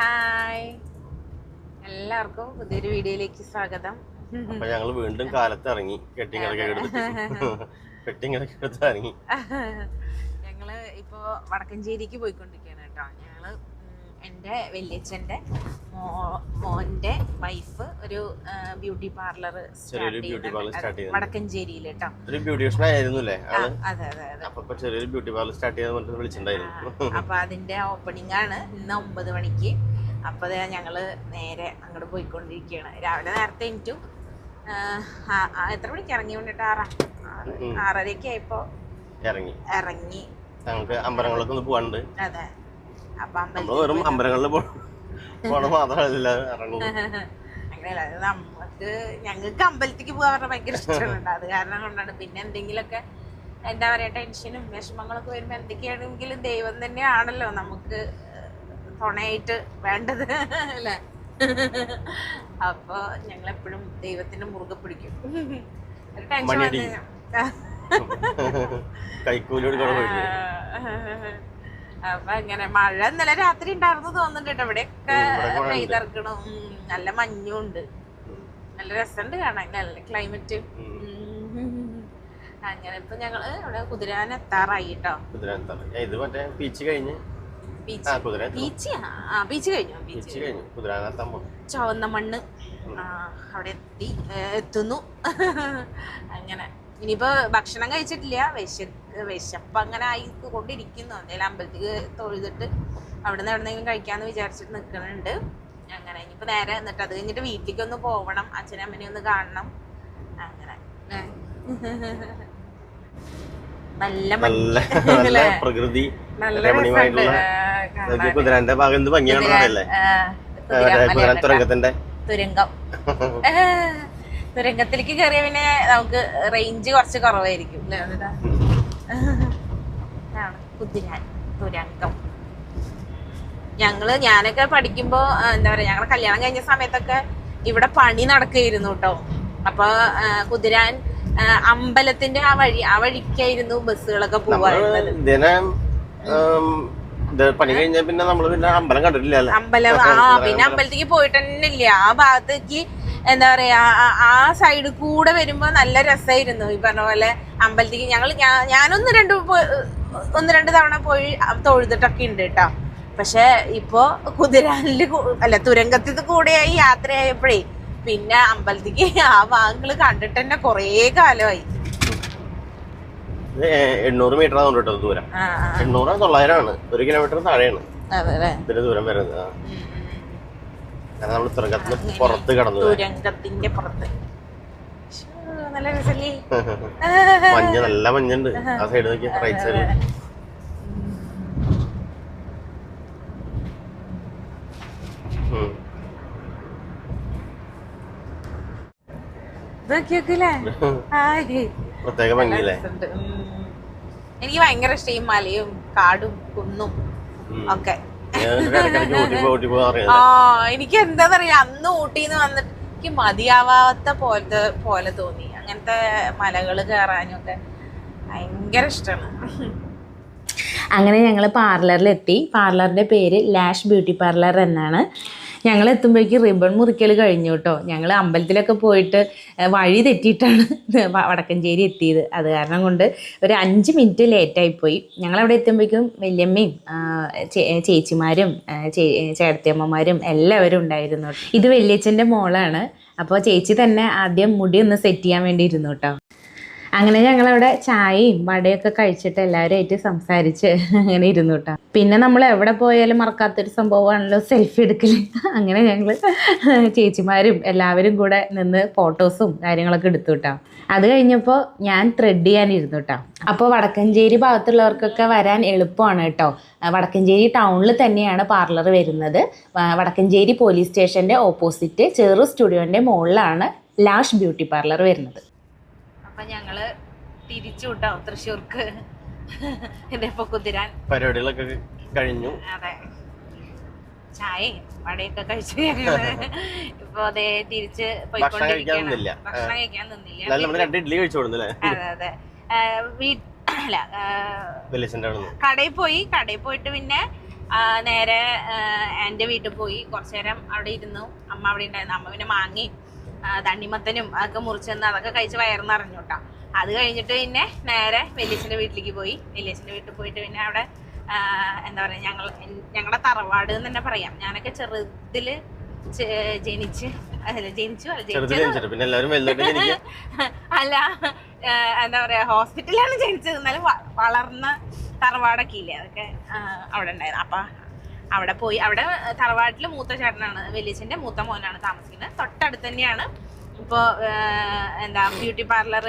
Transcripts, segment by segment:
Hi. എല്ലാവർക്കും പുതിയൊരു വീഡിയോയിലേക്ക് സ്വാഗതം. അപ്പൊ ഞങ്ങൾ വീണ്ടും കാലത്ത് ഇറങ്ങി കെട്ടിങ്ങറൊക്കെ എടുത്ത് ഇറങ്ങി. ഞങ്ങൾ ഇപ്പോ വടക്കഞ്ചേരിക്ക് പോയിക്കൊണ്ടിരിക്കുകയാണ് കേട്ടോ. ഞങ്ങൾ എന്റെ വല്യച്ഛന്റെ മോന്റെ വൈഫ് ഒരു ബ്യൂട്ടി പാർലർ. വടക്കഞ്ചേരിയിൽ കേട്ടോ. ഒരു ബ്യൂട്ടീഷ്യൻ ആയിരുന്നു അല്ലേ അതെ അതെ അതെ. ചെറിയൊരു ബ്യൂട്ടി പാർലർ സ്റ്റാർട്ട് ചെയ്യാൻ പറഞ്ഞിട്ട് വിളിച്ചിട്ടുണ്ടായിരുന്നു. അപ്പൊ അതിന്റെ ഓപ്പണിംഗ് ആണ് ഇന്ന് ഒമ്പത് മണിക്ക്. അപ്പൊ ദേ ഞങ്ങൾ നേരെ അങ്ങോട്ട് പോയിക്കൊണ്ടിരിക്കുകയാണ് രാവിലെ നേരത്തെ എനിക്കും എത്ര മണിക്ക് ഇറങ്ങി? കൊണ്ടിട്ട് ആറാ ആറരക്ക് ആയിപ്പോ ആറരയ്ക്ക് ആയപ്പോ ഇറങ്ങി. ഇറങ്ങി. ഞങ്ങൾക്ക് അമ്പലങ്ങളിലൊക്കെ ഒന്ന് പോകാനുണ്ട് അതെ. അപ്പൊ വെറും അമ്പലങ്ങളിൽ പോകണം മാത്രമല്ല ഇറങ്ങും. അങ്ങനെയല്ല അത് നമുക്ക് ഞങ്ങൾക്ക് അമ്പലത്തിലേക്ക് പോകാൻ പറഞ്ഞാൽ ഭയങ്കര ഇഷ്ടമുണ്ട് അത് കാരണം കൊണ്ടാണ്. പിന്നെ എന്തെങ്കിലുമൊക്കെ എന്താ പറയാ ടെൻഷനും വിഷമങ്ങളൊക്കെ വരുമ്പോ എന്തൊക്കെയാണെങ്കിലും ദൈവം തന്നെയാണല്ലോ നമുക്ക് തുണയായിട്ട് വേണ്ടത് അല്ലേ? അപ്പൊ ഞങ്ങൾ എപ്പോഴും ദൈവത്തിന്റെ മുറുകെ പിടിക്കും. ഒരു ടെൻഷൻ അപ്പൊ അങ്ങനെ മഴ ഇന്നലെ രാത്രി ഉണ്ടായിരുന്നു തോന്നുന്നുണ്ട് ഇവിടെയൊക്കെ. പെയ്തിറക്കണം നല്ല മഞ്ഞും ഉണ്ട് നല്ല രസമുണ്ട് കാണാൻ. നല്ല ക്ലൈമറ്റ് അങ്ങനെ ഇപ്പൊ ഞങ്ങൾ ഇവിടെ കുതിരാൻ എത്താറായി കേട്ടോ ഇത് മറ്റേ പീച്ച് കഴിഞ്ഞ് ബീച്ച്. ആ ബീച്ച് കഴിഞ്ഞു? ബീച്ച് കഴിഞ്ഞു. ചുവന്ന മണ്ണ്. അവിടെ എത്തി എത്തുന്നു. അങ്ങനെ. ഇനിയിപ്പോ ഭക്ഷണം കഴിച്ചിട്ടില്ല. വിശ വിശപ്പ് അങ്ങനെ ആയി കൊണ്ടിരിക്കുന്നു എന്തായാലും അമ്പലത്തിൽ തൊഴുതിട്ട് അവിടെ നിന്ന് എവിടെന്നെങ്കിലും കഴിക്കാന്ന് വിചാരിച്ചിട്ട് നിൽക്കുന്നുണ്ട് അങ്ങനെ ഇനിയിപ്പോ നേരെ എന്നിട്ട് അത് കഴിഞ്ഞിട്ട് വീട്ടിലേക്ക് ഒന്ന് പോവണം. അച്ഛനും അമ്മനെ ഒന്ന് കാണണം. അങ്ങനെ. നല്ല നല്ല പ്രകൃതി നല്ല രമണീയമായിട്ടുള്ള. കുതിരാന്റെ ഭാഗം എന്ത് മലയാണ് തുരങ്കത്തിന്റെ തുരങ്കം. തുരങ്കത്തിലേക്ക് കയറിയ പിന്നെ നമുക്ക് റേഞ്ച് കുറച്ച് കുറവായിരിക്കും കുതിരാൻ തുരങ്കം. ഞങ്ങൾ ഞാനൊക്കെ പഠിക്കുമ്പോ എന്താ പറയാ ഞങ്ങളുടെ കല്യാണം കഴിഞ്ഞ സമയത്തൊക്കെ ഇവിടെ പണി നടക്കുകയായിരുന്നു കേട്ടോ അപ്പൊ കുതിരാൻ അമ്പലത്തിന്റെ ആ വഴി ആ വഴിക്കായിരുന്നു ബസ്സുകളൊക്കെ പോവാറുള്ളത്. പണി കഴിഞ്ഞ പിന്നെ നമ്മൾ പിന്നെ അമ്പലം കണ്ടിട്ടില്ല അമ്പലം ആ പിന്നെ അമ്പലത്തേക്ക് പോയിട്ട് തന്നെ ഇല്ല ആ ഭാഗത്തേക്ക് എന്താ പറയാ ആ- സൈഡ് കൂടെ വരുമ്പോ നല്ല രസമായിരുന്നു ഈ പറഞ്ഞ പോലെ അമ്പലത്തേക്ക് ഞങ്ങൾ ഞാനൊന്ന് രണ്ട് ഒന്ന് രണ്ട് തവണ പോയി തൊഴുതിട്ടൊക്കെ ഉണ്ട് കേട്ടോ പക്ഷെ ഇപ്പോ കുതിരാനിൽ അല്ല തുരങ്കത്തിൽ കൂടെയായി യാത്രയായപ്പോഴേ പിന്നെ അമ്പലത്തേക്ക് ആ ഭാഗങ്ങൾ കണ്ടിട്ട് തന്നെ കൊറേ കാലമായി. എണ്ണൂറ് മീറ്റർ ആണ് കേട്ടോ ദൂരം. എണ്ണൂറ് തൊള്ളായിരം ആണ് ഒരു കിലോമീറ്റർ താഴെയാണ്. ഇതിന്റെ ദൂരം വരുന്നത്. കാരണം നമ്മൾ തുറക്കത്തിന് പുറത്ത് കടന്നു. തുരങ്കത്തിന്റെ പുറത്ത്. നല്ല രസല്ലേ മഞ്ഞ് നല്ല മഞ്ഞുണ്ട്. ആ സൈഡ് നോക്കി റൈറ്റ് സൈഡിൽ ഇതൊക്കെ നോക്കില്ലേ ഹായ് പ്രത്യേക ഭംഗിയില്ലേ. എനിക്ക് ഭയങ്കര ഇഷ്ടം ഈ മലയും കാടും കുന്നും ഒക്കെ. ആ എനിക്ക് എന്താന്നറിയ? പറയാ അന്ന് ഊട്ടിന്ന് വന്നിട്ട് എനിക്ക് മതിയാവാത്ത പോലത്തെ പോലെ തോന്നി. അങ്ങനത്തെ മലകൾ കയറാനും ഒക്കെ ഭയങ്കര ഇഷ്ടമാണ് അങ്ങനെ ഞങ്ങൾ പാർലറിലെത്തി. പാർലറിന്റെ പേര് ലാഷ് ബ്യൂട്ടി പാർലർ എന്നാണ്. ഞങ്ങൾ എത്തുമ്പോഴേക്കും റിബൺ മുറിക്കൽ കഴിഞ്ഞു കേട്ടോ ഞങ്ങൾ അമ്പലത്തിലൊക്കെ പോയിട്ട് വഴി തെറ്റിയിട്ടാണ് വടക്കഞ്ചേരി എത്തിയത്. അത് കാരണം കൊണ്ട് ഒരു അഞ്ച് മിനിറ്റ് ലേറ്റായിപ്പോയി ഞങ്ങളവിടെ എത്തുമ്പോഴേക്കും വല്യമ്മയും ചേച്ചിമാരും ചേട്ടത്തിയമ്മമാരും എല്ലാവരും ഉണ്ടായിരുന്നു ഇത് വല്യച്ഛന്റെ മോളാണ്. അപ്പോൾ ചേച്ചി തന്നെ ആദ്യം മുടി ഒന്ന് സെറ്റ് ചെയ്യാൻ വേണ്ടി ഇരുന്നു കേട്ടോ അങ്ങനെ ഞങ്ങൾ അവിടെ ചായയും വടയൊക്കെ കഴിച്ചിട്ട് എല്ലാവരുമായിട്ട് സംസാരിച്ച് അങ്ങനെ ഇരുന്നു കേട്ടോ. പിന്നെ നമ്മൾ എവിടെ പോയാലും മറക്കാത്തൊരു സംഭവമാണല്ലോ സെൽഫി എടുക്കൽ അങ്ങനെ ഞങ്ങൾ ചേച്ചിമാരും എല്ലാവരും കൂടെ നിന്ന് ഫോട്ടോസും കാര്യങ്ങളൊക്കെ എടുത്തു കേട്ടോ. അത് കഴിഞ്ഞപ്പോൾ ഞാൻ ത്രെഡ് ചെയ്യാനിരുന്നു കേട്ടോ. അപ്പോൾ വടക്കഞ്ചേരി ഭാഗത്തുള്ളവർക്കൊക്കെ വരാൻ എളുപ്പമാണ് കേട്ടോ. വടക്കഞ്ചേരി ടൗണിൽ തന്നെയാണ് പാർലർ വരുന്നത്. വടക്കഞ്ചേരി പോലീസ് സ്റ്റേഷന്റെ ഓപ്പോസിറ്റ് ചെറു സ്റ്റുഡിയോന്റെ മുകളിലാണ് ലാഷ് ബ്യൂട്ടി പാർലർ വരുന്നത്. അപ്പൊ ഞങ്ങൾ തിരിച്ചു വിട്ടോ തൃശ്ശൂർക്ക് ഇതിപ്പോ കുതിരാൻ. പരിപാടികളൊക്കെ കഴിഞ്ഞു. അതെ. ചായ വടയൊക്കെ കഴിച്ചു ഞങ്ങൾ. ഇപ്പൊ അതേ തിരിച്ച് പോയിക്കൊണ്ടിരിക്കുകയാണ്. ഭക്ഷണം കഴിക്കാൻ നിന്നില്ല. ഇഡ്ഡലി കഴിച്ചു അതെ അതെ. അല്ല കടയിൽ പോയി. കടയിൽ പോയിട്ട് പിന്നെ നേരെ എന്റെ വീട്ടിൽ പോയി. കുറച്ചു നേരം അവിടെ ഇരുന്നു. അമ്മ അവിടെ ഉണ്ടായിരുന്നു. അമ്മ പിന്നെ മാങ്ങയും ആ, തണ്ണിമത്തനും അതൊക്കെ മുറിച്ചെന്ന് അതൊക്കെ കഴിച്ച് കേട്ടോ അത് കഴിഞ്ഞിട്ട് പിന്നെ നേരെ വലിയച്ഛന്റെ വീട്ടിലേക്ക് പോയി. വലിയച്ഛന്റെ വീട്ടിൽ പോയിട്ട് പിന്നെ അവിടെ എന്താ പറയുക ഞങ്ങൾ ഞങ്ങളുടെ തറവാട് എന്ന് തന്നെ പറയാം. ഞാനൊക്കെ ചെറുതിൽ ജനിച്ച് അല്ല ജനിച്ചു അല്ല എന്താ പറയാ ഹോസ്പിറ്റലിലാണ് ജനിച്ചത്. എന്നാലും വളർന്ന തറവാടൊക്കെ ഇല്ലേ അതൊക്കെ അവിടെ ഉണ്ടായിരുന്നു അപ്പൊ അവിടെ പോയി. അവിടെ തറവാട്ടിൽ മൂത്ത ചേട്ടനാണ് വലിയച്ഛന്റെ മൂത്ത മോനാണ് താമസിക്കുന്നത്. തൊട്ടടുത്ത് തന്നെയാണ് ഇപ്പോൾ എന്താ ബ്യൂട്ടി പാർലർ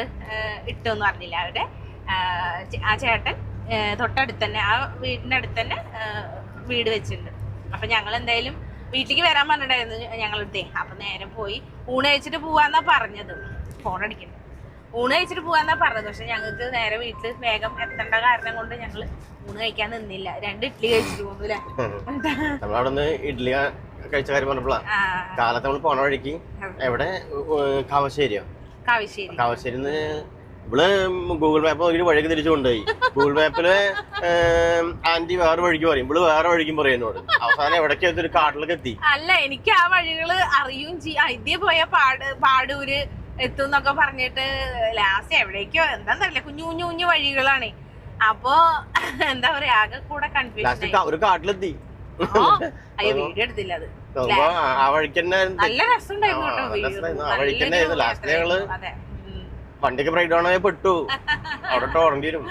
ഇട്ടെന്ന് പറഞ്ഞില്ല അവിടെ ആ, ചേട്ടൻ തൊട്ടടുത്ത് തന്നെ ആ വീടിന്റെ അടുത്ത് തന്നെ വീട് വെച്ചിട്ടുണ്ട്. അപ്പൊ ഞങ്ങൾ എന്തായാലും വീട്ടിലേക്ക് വരാൻ പറഞ്ഞിട്ടായിരുന്നു ഞങ്ങളുടെ അപ്പൊ നേരെ പോയി ഊണ് കഴിച്ചിട്ട് പോവാന്നാ പറഞ്ഞത്. ഫോൺ അടിക്കുന്നു ഊണ് കഴിച്ചിട്ട് പോവാന്നാ പറഞ്ഞത്. പക്ഷെ ഞങ്ങൾക്ക് നേരെ വീട്ടിൽ വേഗം എത്തേണ്ട കാരണം കൊണ്ട് ഞങ്ങൾ ഊണ് കഴിക്കാൻ നിന്നില്ല. രണ്ട് ഇഡ്ഡലി കഴിച്ചിട്ട് പോന്നു അല്ലേ നമ്മളവിടെ ഇഡ്ഡലി കഴിച്ച കാര്യം പറഞ്ഞപ്പോഴാ കാലത്ത് നമ്മൾ പോണ വഴിക്ക് എവിടെ? കാവശ്ശേരിയോ? കാവശ്ശേരി. കാവശ്ശേരിന്ന് ഇവൾ ഗൂഗിൾ മാപ്പ് നോക്കി വഴിക്ക് തിരിച്ചു കൊണ്ടുപോയി. ഗൂഗിൾ മാപ്പിൽ ആന്റി വേറെ വഴിക്ക് പറയും. ഇവൾ വേറെ വഴിക്കും പറയും എന്നോട്. അവസാനം എവിടേക്ക് ഒരു കാട്ടിലൊക്കെ എത്തി. അല്ല എനിക്ക് ആ വഴികൾ അറിയും ചെയ്യാം. ഇതേ പോയ പാട് പാടൂര് എത്തും എന്നൊക്കെ പറഞ്ഞിട്ട് ലാസ്റ്റ് എവിടേക്കോ എന്താന്നറിയില്ല കുഞ്ഞു കുഞ്ഞു കുഞ്ഞു വഴികളാണ്. അപ്പൊ എന്താ പറയാ ആകെ കൂടെ കൺഫ്യൂഷൻ ഒരു കാട്ടിലെത്തി. അയ്യോ വീഡിയോ എടുത്തില്ല അത്. നല്ല രസമുണ്ടായിരുന്നു അതെ. വണ്ടിക്ക് ബ്രേക്ക് ഡൗൺ ആയി പെട്ടു അവിടെ ടോറണ്ടി വരും.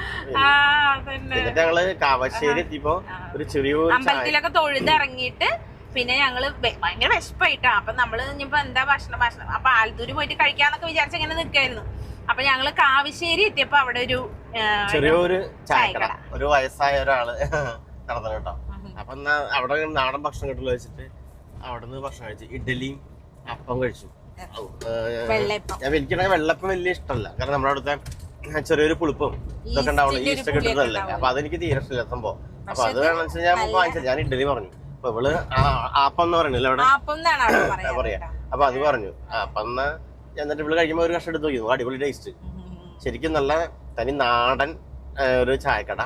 എന്നിട്ട് ഞങ്ങൾ കാവശ്ശേരി എത്തിയപ്പോ ഒരു ചെറിയൊരു ചായ. അമ്പലത്തിലൊക്കെ തൊഴുത് ഇറങ്ങിയിട്ട് പിന്നെ ഞങ്ങൾ ഭയങ്കര വിശപ്പായിട്ടാ. അപ്പൊ നമ്മൾ ഇനിയിപ്പോ എന്താ ഭക്ഷണം ഭക്ഷണം? അപ്പൊ ആലത്തൂര് പോയിട്ട് കഴിക്കാന്നൊക്കെ വിചാരിച്ച് ഇങ്ങനെ നിൽക്കായിരുന്നു അപ്പൊ ഞങ്ങൾ കാവശ്ശേരി എത്തിയപ്പോ അവിടെ ഒരു ചെറിയൊരു ചായക്കട. ഒരു വയസ്സായ ഒരാൾ നടന്നു കേട്ടോ. അപ്പൊ എന്നാ അവിടെ നാടൻ ഭക്ഷണം കിട്ടുള്ള വെച്ചിട്ട് അവിടെ നിന്ന് ഭക്ഷണം കഴിച്ചു. ഇഡ്ഡലിയും അപ്പം കഴിച്ചു. എനിക്ക് എനിക്കാണെങ്കിൽ വെള്ളപ്പം വലിയ ഇഷ്ടമല്ല. കാരണം നമ്മുടെ അടുത്ത ചെറിയൊരു പുളിപ്പും ഇതൊക്കെ ഉണ്ടാവുള്ളൂ. ഈസ്റ്റ് കിട്ടുന്നതല്ലേ അപ്പൊ അതെനിക്ക് തീരെ ഇഷ്ടമില്ല സംഭവം. അപ്പൊ അത് വേണമെന്ന് വെച്ചാൽ ഞാൻ വാങ്ങിച്ചത് ഞാൻ ഇഡ്ഡലി പറഞ്ഞു. അപ്പൊ ഇവൾ ആപ്പം എന്ന് പറയണില്ല അവിടെ? പറയാ അപ്പൊ അത് പറഞ്ഞു. അപ്പന്ന എന്നിട്ട് ഇവൾ കഴിക്കുമ്പോ ഒരു കഷ്ടം എടുത്ത് നോക്കി. അടിപൊളി ടേസ്റ്റ് ശരിക്കും നല്ല തനി നാടൻ ഒരു ചായക്കട.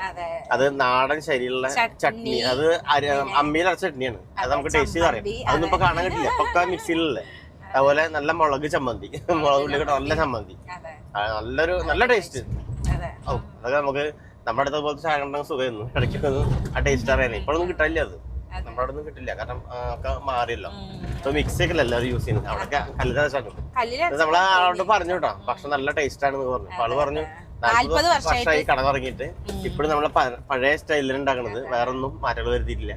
അതെ. നാടൻ ശരിയുള്ള ചട്നി. അത് അമ്മിയിൽ അരച്ച ചട്നിയാണ്. അത് നമുക്ക് ടേസ്റ്റ് ചെയ്ത് അറിയാം. അതൊന്നും ഇപ്പൊ കാണാൻ കിട്ടില്ല ഒക്കെ മിക്സിയിലല്ലേ അതുപോലെ നല്ല മുളക് ചമ്മന്തി. മുളക് ഉള്ളി കൂടെ നല്ല ചമ്മന്തി. നല്ലൊരു നല്ല ടേസ്റ്റ് ഓ അതൊക്കെ നമുക്ക് നമ്മുടെ അടുത്ത പോലത്തെ ചായ കണ്ടെങ്കിൽ സുഖമായിരുന്നു. ഇടയ്ക്ക് ആ ടേസ്റ്റ് അറിയാനേ ഇപ്പോഴൊന്നും കിട്ടാനില്ല അത്. നമ്മുടെ അവിടെ ഒന്നും കിട്ടില്ല. കാരണം ഒക്കെ മാറിയല്ലോ. ഇപ്പൊ മിക്സി ഒക്കെ എല്ലാവരും യൂസ് ചെയ്യുന്നത്? നമ്മളെ ആളോട് പറഞ്ഞു കേട്ടോ. ഭക്ഷണം നല്ല ടേസ്റ്റ് ആണെന്ന് പറഞ്ഞു. അപ്പൊ ആൾ പറഞ്ഞു നാല്പത് നാല്പത് വർഷമായിട്ട് വർഷമായി കട തുടങ്ങിയിട്ട് ഇപ്പോഴും നമ്മളെ പഴയ സ്റ്റൈലിൽ ഉണ്ടാക്കണത് വേറെ ഒന്നും മാറ്റങ്ങൾ വരുത്തിയിട്ടില്ല.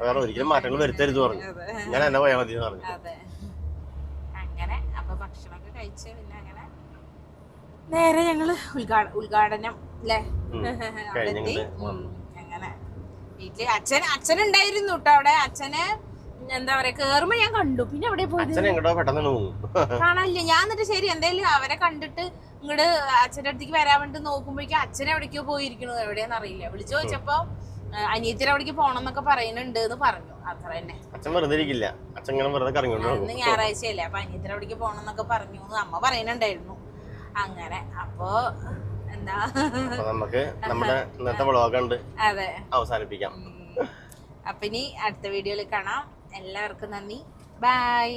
വേറെ ഒരിക്കലും മാറ്റങ്ങൾ വരുത്തരുത് പറഞ്ഞു. ഞാൻ എന്നെ പോയാൽ മതി എന്ന് പറഞ്ഞു. അങ്ങനെ അപ്പൊ ഭക്ഷണമൊക്കെ കഴിച്ച് പിന്നെ അങ്ങനെ നേരെ ഞങ്ങൾ ഉദ്ഘാട ഉദ്ഘാടനം അല്ലേ അവിടെ എത്തി കഴിഞ്ഞിട്ട് ഉം, അങ്ങനെ വീട്ടിൽ. അച്ഛൻ അച്ഛൻ ഉണ്ടായിരുന്നു കേട്ടോ അവിടെ. അച്ഛന് എന്താ പറയാ കേറുമ്പോ ഞാൻ കണ്ടു. പിന്നെ അവിടെ പോയത്? അച്ഛൻ എങ്ങോട്ടോ പെട്ടെന്ന് പോകും. കാണാനില്ല. ഞാൻ എന്നിട്ട് ശരി എന്തായാലും അവരെ കണ്ടിട്ട് ഇങ്ങോട്ട് അച്ഛന്റെ അടുത്തേക്ക് വരാൻ വേണ്ടി നോക്കുമ്പോഴേക്കും അച്ഛൻ എവിടേക്കോ പോയിരിക്കണു. എവിടെയാന്ന് അറിയില്ല. വിളിച്ചു ചോദിച്ചപ്പോ അനിയത്തിന് അവിടേക്ക് പോണം എന്നൊക്കെ പറയുന്നുണ്ട് എന്ന് പറഞ്ഞു. അത്ര തന്നെ. അച്ഛൻ വെറുതെ ഇരിക്കില്ല. അച്ഛൻ ഇങ്ങനെ വെറുതെ കറങ്ങിക്കൊണ്ട് ഞായറാഴ്ചയല്ലേ. അപ്പൊ അനിയത്തിന് അവിടേക്ക് പോണം എന്നൊക്കെ പറഞ്ഞു അമ്മ പറയുന്നുണ്ടായിരുന്നു. അങ്ങനെ. അപ്പൊ നമുക്ക് നമ്മുടെ ഇന്നത്തെ വ്ളോഗ് ഉണ്ട് അതെ. അവസാനിപ്പിക്കാം. അപ്പൊ ഇനി അടുത്ത വീഡിയോയിൽ കാണാം. എല്ലാവർക്കും നന്ദി. ബൈ.